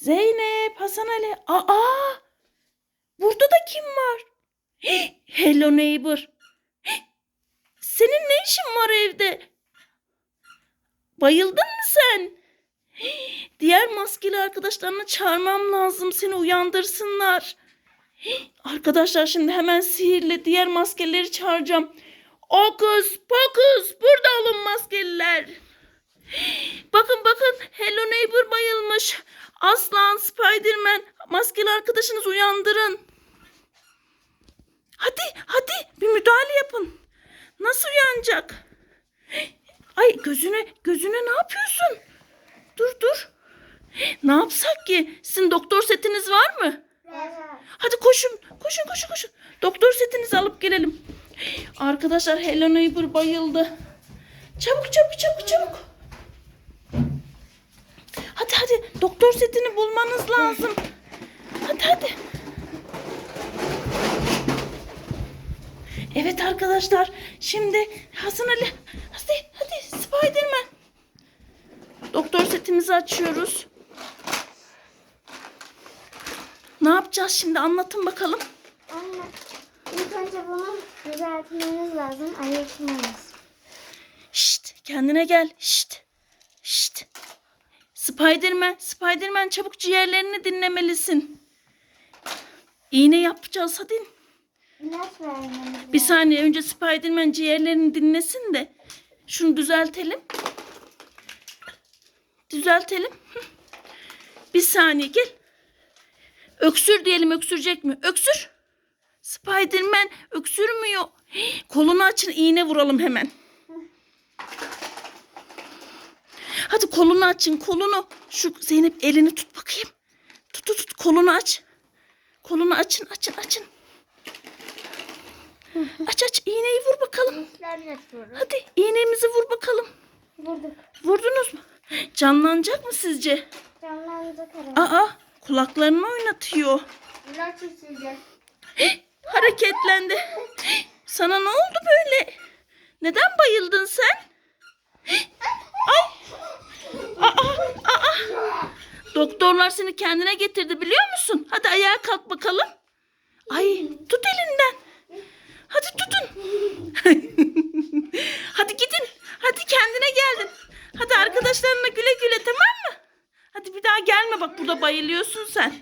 Zeynep, Hasan Ali. Aa! Burada da kim var? Hello neighbor. Senin ne işin var evde? Bayıldın mı sen? Diğer maskeli arkadaşlarını çağırmam lazım. Seni uyandırsınlar. Arkadaşlar şimdi hemen sihirle diğer maskeleri çağıracağım. Okus pokus burada olun maskeliler. Spiderman, maskeli arkadaşınız uyandırın. Hadi hadi bir müdahale yapın. Nasıl uyanacak? Ay gözüne gözüne ne yapıyorsun? Dur dur. Ne yapsak ki? Sizin doktor setiniz var mı? Hadi koşun. Koşun koşun koşun. Doktor setinizi alıp gelelim. Arkadaşlar Hello Neighbor bayıldı. Çabuk çabuk çabuk çabuk. Hadi hadi doktor setini bulmanız lazım. Hadi hadi. Evet arkadaşlar şimdi Hasan Ali hadi hadi Spiderman. Doktor setimizi açıyoruz. Ne yapacağız şimdi anlatın bakalım. Anne, ilk önce bunu düzeltmeniz lazım, ayırtmanız. Şşt kendine gel. Şşt. Spiderman, Spiderman çabuk ciğerlerini dinlemelisin. İğne yapacağız hadi. İlaç Bir saniye önce Spiderman ciğerlerini dinlesin de şunu düzeltelim. Düzeltelim. Bir saniye gel. Öksür diyelim öksürecek mi? Öksür. Spiderman öksürmüyor. Kolunu açın iğne vuralım hemen. Hadi kolunu açın kolunu. Şu Zeynep elini tut bakayım. Tut tut tut kolunu aç. Kolunu açın açın açın. Aç aç iğneyi vur bakalım. Hadi iğnemizi vur bakalım. Vurduk. Vurdunuz mu? Canlanacak mı sizce? Canlanacak herhalde. Aa kulaklarını oynatıyor. İlaç içeceğiz. Hareketlendi. Sana ne oldu böyle? Neden bayıldın sen? Ay. Aa, aa. Doktorlar seni kendine getirdi biliyor musun? Hadi ayağa kalk bakalım. Ay tut elinden. Hadi tutun. Hadi gidin. Hadi kendine geldin. Hadi arkadaşlarına güle güle tamam mı? Hadi bir daha gelme bak burada bayılıyorsun sen.